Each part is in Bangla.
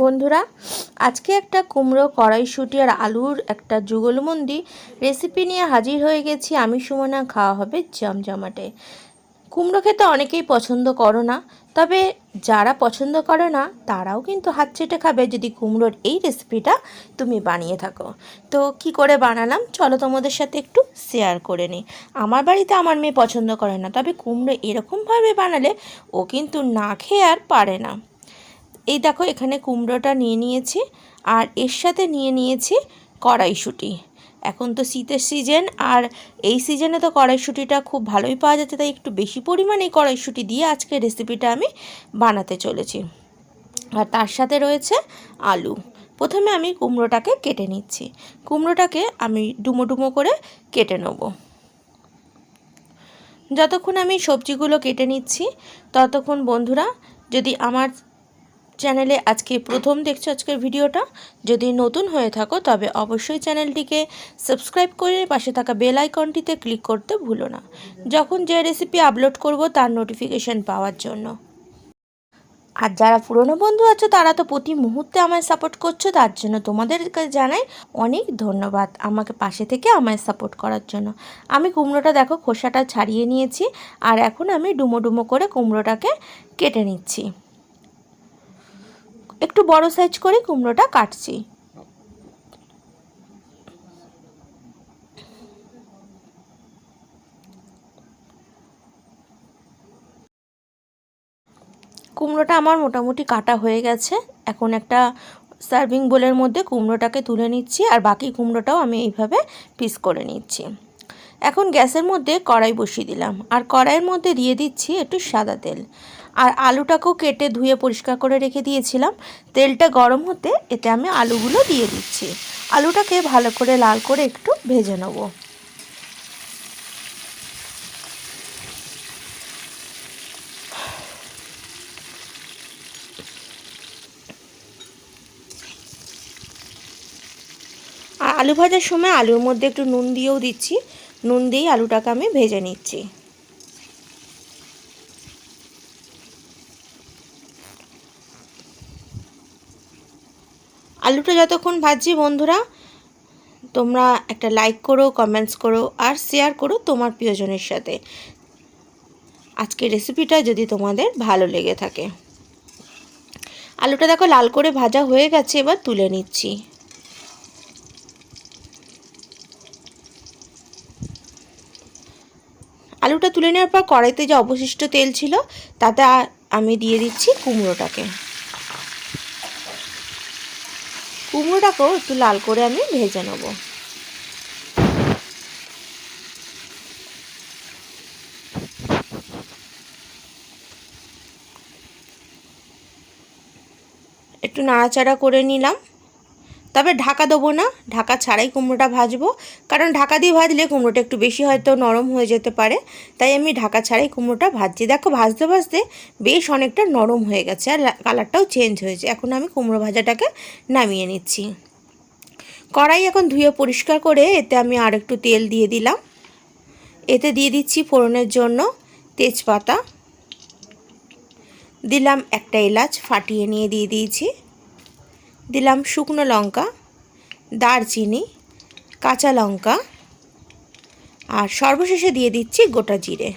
বন্ধুরা, আজকে একটা কুমড়ো কড়াইশুঁটি আর আলুর একটা যুগলবন্দি রেসিপি নিয়ে হাজির হয়ে গেছি আমি, সুমনা। খাওয়া হবে জমজমাটে। কুমড়ো খেতে অনেকেই পছন্দ করো না, তবে যারা পছন্দ করে না, তারাও কিন্তু হাত চেটে খাবে যদি কুমড়োর এই রেসিপিটা তুমি বানিয়ে থাকো। তো কি করে বানালাম, চলো তোমাদের সাথে একটু শেয়ার করে নিই। আমার বাড়িতে আমার মেয়ে পছন্দ করে না, তবে কুমড়ো এরকমভাবে বানালে ও কিন্তু না খেয়ে আর পারে না। এই দেখো, এখানে কুমড়োটা নিয়ে নিয়েছি আর এর সাথে নিয়ে নিয়েছি কড়াইশুঁটি। এখন তো শীতের সিজন আর এই সিজনে তো কড়াইশুঁটিটা খুব ভালোই পাওয়া যাচ্ছে, তাই একটু বেশি পরিমাণে এই কড়াইশুঁটি দিয়ে আজকে রেসিপিটা আমি বানাতে চলেছি। আর তার সাথে রয়েছে আলু। প্রথমে আমি কুমড়োটাকে কেটে নিচ্ছি। কুমড়োটাকে আমি ডুমো ডুমো করে কেটে নেব। যতক্ষণ আমি সবজিগুলো কেটে নিচ্ছি, ততক্ষণ বন্ধুরা, যদি আমার চ্যানেলে আজকে প্রথম দেখছ আজকের ভিডিওটা। যদি নতুন হয়ে থাকো, তবে অবশ্যই চ্যানেলটিকে সাবস্ক্রাইব করে পাশে থাকা বেল আইকনটিতে ক্লিক করতে ভুলো না। যখন যে রেসিপি আপলোড করব, তার নোটিফিকেশান পাওয়ার জন্য। আর যারা পুরনো বন্ধু আছো, তারা তো প্রতি মুহূর্তে আমায় সাপোর্ট করছ, তার জন্য তোমাদেরকে জানাই অনেক ধন্যবাদ আমাকে পাশে থেকে আমায় সাপোর্ট করার জন্য। আমি কুমড়োটা দেখো, খোসাটা ছাড়িয়ে নিয়েছি, আর এখন আমি ডুমো ডুমো করে কুমড়োটাকে কেটে নিচ্ছি। একটু বড় সাইজ করে কুমড়োটা কাটছি। কুমড়োটা আমার মোটামুটি কাটা হয়ে গেছে। এখন একটা সার্ভিং বোলের মধ্যে কুমড়োটাকে তুলে নিচ্ছি আর বাকি কুমড়োটাও আমি এইভাবে পিস করে নিচ্ছি। এখন গ্যাসের মধ্যে কড়াই বসিয়ে দিলাম। আর কড়াইয়ের মধ্যে দিয়ে দিচ্ছি একটু সাদা তেল। আর আলুটাকেও কেটে ধুয়ে পরিষ্কার করে রেখে দিয়েছিলাম। তেলটা গরম হতে এতে আমি আলুগুলো দিয়ে দিচ্ছি। আলুটাকে ভালো করে লাল করে একটু ভেজে নেব। আলু ভাজার সময় আলুর মধ্যে একটু নুন দিয়েও দিচ্ছি। নুন দিয়েই আলুটাকে আমি ভেজে নিচ্ছি। আলুটা যতক্ষণ ভাজছি বন্ধুরা, তোমরা একটা লাইক করো কমেন্টস করো, আর শেয়ার করো তোমার প্রিয়জনের সাথে। আজকের রেসিপিটা যদি তোমাদের ভালো লেগে থাকে। আলুটা দেখো লাল করে ভাজা হয়ে গেছে, এবার তুলে নিচ্ছি। আলুটা তুলে নেওয়ার পর কড়াইতে যে অবশিষ্ট তেল ছিল, তাতে আমি দিয়ে দিচ্ছি কুমড়োটাকে। কুমড়োটাকেও একটু লাল করে আমি ভেজে নেব। একটু নাড়াচাড়া করে নিলাম। তবে ঢাকা দেবো না। ঢাকা ছাড়াই কুমড়োটা ভাজবো। কারণ ঢাকা দিয়ে ভাজলে কুমড়োটা একটু বেশি হয়তো নরম হয়ে যেতে পারে। তাই আমি ঢাকা ছাড়াই কুমড়োটা ভাজছি। দেখো ভাজতে ভাজতে বেশ অনেকটা নরম হয়ে গেছে আর কালারটাও চেঞ্জ হয়েছে। এখন আমি কুমড়ো ভাজাটাকে নামিয়ে নিচ্ছি। কড়াই এখন ধুয়ে পরিষ্কার করে এতে আমি আর একটু তেল দিয়ে দিলাম। এতে দিয়ে দিচ্ছি ফোড়নের জন্য তেজপাতা। দিলাম একটা এলাচ, ফাটিয়ে নিয়ে দিয়ে দিয়েছি। দিলাম শুকনো লঙ্কা, দারচিনি, কাঁচা লঙ্কা আর সর্বশেষে দিয়ে দিচ্ছি গোটা জিরে।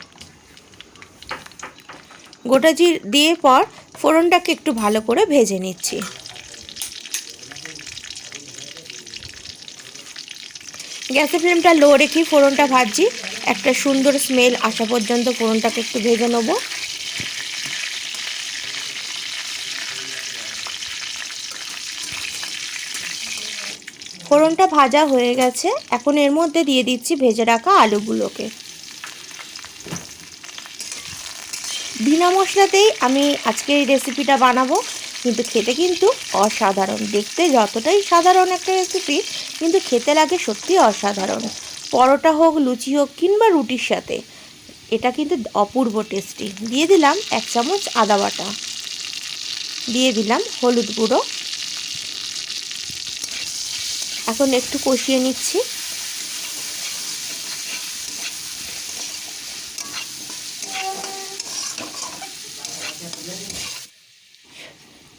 গোটা জিরে দিয়ে পর ফোড়নটাকে একটু ভালো করে ভেজে নিচ্ছি। গ্যাসের ফ্লেমটা লো রেখেই ফোড়নটা ভাজছি। একটা সুন্দর স্মেল আসা পর্যন্ত ফোড়নটাকে একটু ভেজে নেব। ফোড়নটা ভাজা হয়ে গেছে। এখন এর মধ্যে দিয়ে দিচ্ছি ভেজে রাখা আলুগুলোকে। বিনা মশলাতেই আমি আজকে এই রেসিপিটা বানাবো। কিন্তু খেতে কিন্তু অসাধারণ। দেখতে যতটাই সাধারণ একটা রেসিপি কিন্তু খেতে লাগে সত্যি অসাধারণ। পরোটা হোক, লুচি হোক, কিংবা রুটির সাথে। এটা কিন্তু অপূর্ব টেস্টি দিয়ে দিলাম এক চামচ আদা বাটা। দিয়ে দিলাম হলুদ গুঁড়ো। এখন একটু কষিয়ে নিচ্ছি।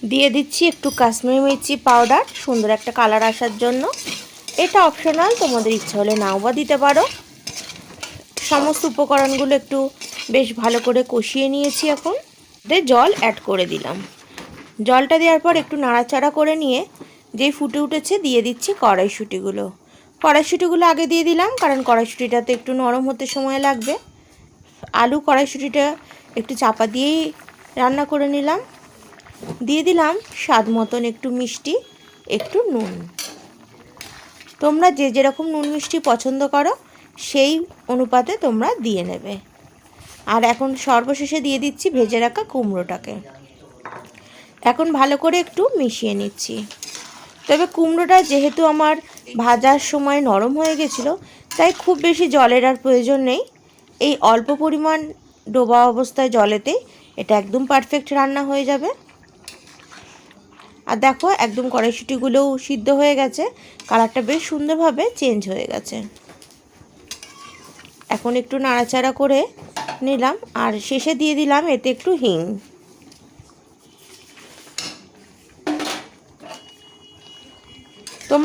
দিয়ে দিচ্ছি একটু কাশ্মীরি মির্চি পাউডার, সুন্দর একটা কালার আসার জন্য। এটা অপশনাল তোমাদের ইচ্ছা হলে নাও বা দিতে পারো। সমস্ত উপকরণগুলো একটু বেশ ভালো করে কষিয়ে নিয়েছি এখন। জল অ্যাড করে দিলাম। জলটা দেওয়ার পর একটু নাড়াচাড়া করে নিয়ে ফুটে উঠেছে দিয়ে দিচ্ছি কড়াইশুঁটিগুলো। কড়াইশুঁটিগুলো আগে দিয়ে দিলাম, কারণ কড়াইশুঁটিটাতে একটু নরম হতে সময় লাগবে। আলু কড়াইশুঁটিটা একটু চাপা দিয়েই রান্না করে নিলাম। দিয়ে দিলাম স্বাদ মতন একটু মিষ্টি, একটু নুন। তোমরা যে যেরকম নুন মিষ্টি পছন্দ করো, সেই অনুপাতে তোমরা দিয়ে নেবে। আর এখন সর্বশেষে দিয়ে দিচ্ছি ভেজে রাখা কুমড়োটাকে। এখন ভালো করে একটু মিশিয়ে নিচ্ছি। তবে কুমড়োটা যেহেতু আমার ভাজার সময় নরম হয়ে গেছিল, তাই খুব বেশি জলের আর প্রয়োজন নেই। এই অল্প পরিমাণ ডোবা অবস্থায় জলেতে এটা একদম পারফেক্ট রান্না হয়ে যাবে। আর দেখো, একদম কড়াইশুটিগুলোও সিদ্ধ হয়ে গেছে। কালারটা বেশ সুন্দরভাবে চেঞ্জ হয়ে গেছে। এখন একটু নাড়াচাড়া করে নিলাম, আর শেষে দিয়ে দিলাম এতে একটু হিং।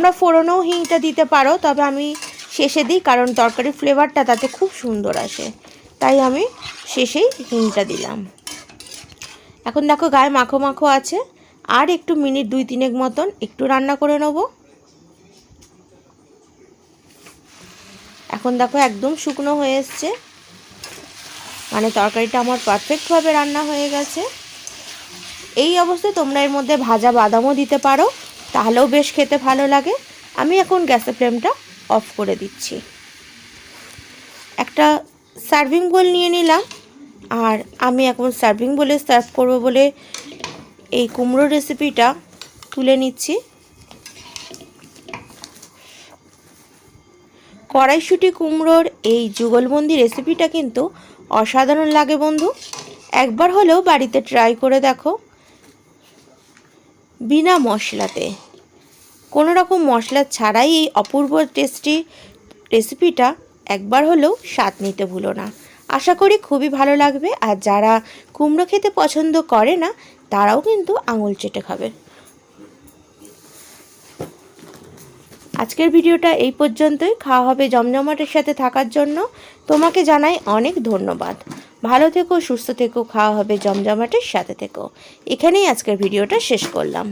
তোমরা ফোড়নেও হিংটা দিতে পারো, তবে আমি শেষে দিই, কারণ তরকারির ফ্লেভারটা তাতে খুব সুন্দর আসে। তাই আমি শেষেই হিংটা দিলাম। এখন দেখো গায়ে মাখো মাখো আছে। আর একটু মিনিট দুই তিনেক মতন একটু রান্না করে নেব। এখন দেখো একদম শুকনো হয়ে এসছে। মানে তরকারিটা আমার পারফেক্টভাবে রান্না হয়ে গেছে। এই অবস্থায় তোমরা এর মধ্যে ভাজা বাদামও দিতে পারো। তাহলেও বেশ খেতে ভালো লাগে। আমি এখন গ্যাসের ফ্লেমটা অফ করে দিচ্ছি। একটা সার্ভিং বোল নিয়ে নিলাম। আর আমি এখন সার্ভিং বলে সার্ভ করব বলে এই কুমড়ো রেসিপিটা তুলে নিচ্ছি। কড়াইশুটি কুমড়োর এই যুগলবন্দি রেসিপিটা কিন্তু অসাধারণ লাগে বন্ধু। একবার হলেও বাড়িতে ট্রাই করে দেখো। বিনা মশলাতে। কোনো রকম মশলা ছাড়াই এই অপূর্ব টেস্টি রেসিপিটা একবার হলেও স্বাদ নিতে ভুলো না। আশা করি খুবই ভালো লাগবে, আর যারা কুমড়ো খেতে পছন্দ করে না, তারাও কিন্তু আঙুল চেটে খাবে। আজকের ভিডিওটা এই পর্যন্তই। খাওয়া হবে জমজমাটের সাথে থাকার জন্য। তোমাকে জানাই অনেক ধন্যবাদ। ভালো থেকো সুস্থ থেকো খাওয়া হবে জমজমাটের সাথে থেকো। এখানেই আজকের ভিডিওটা শেষ করলাম।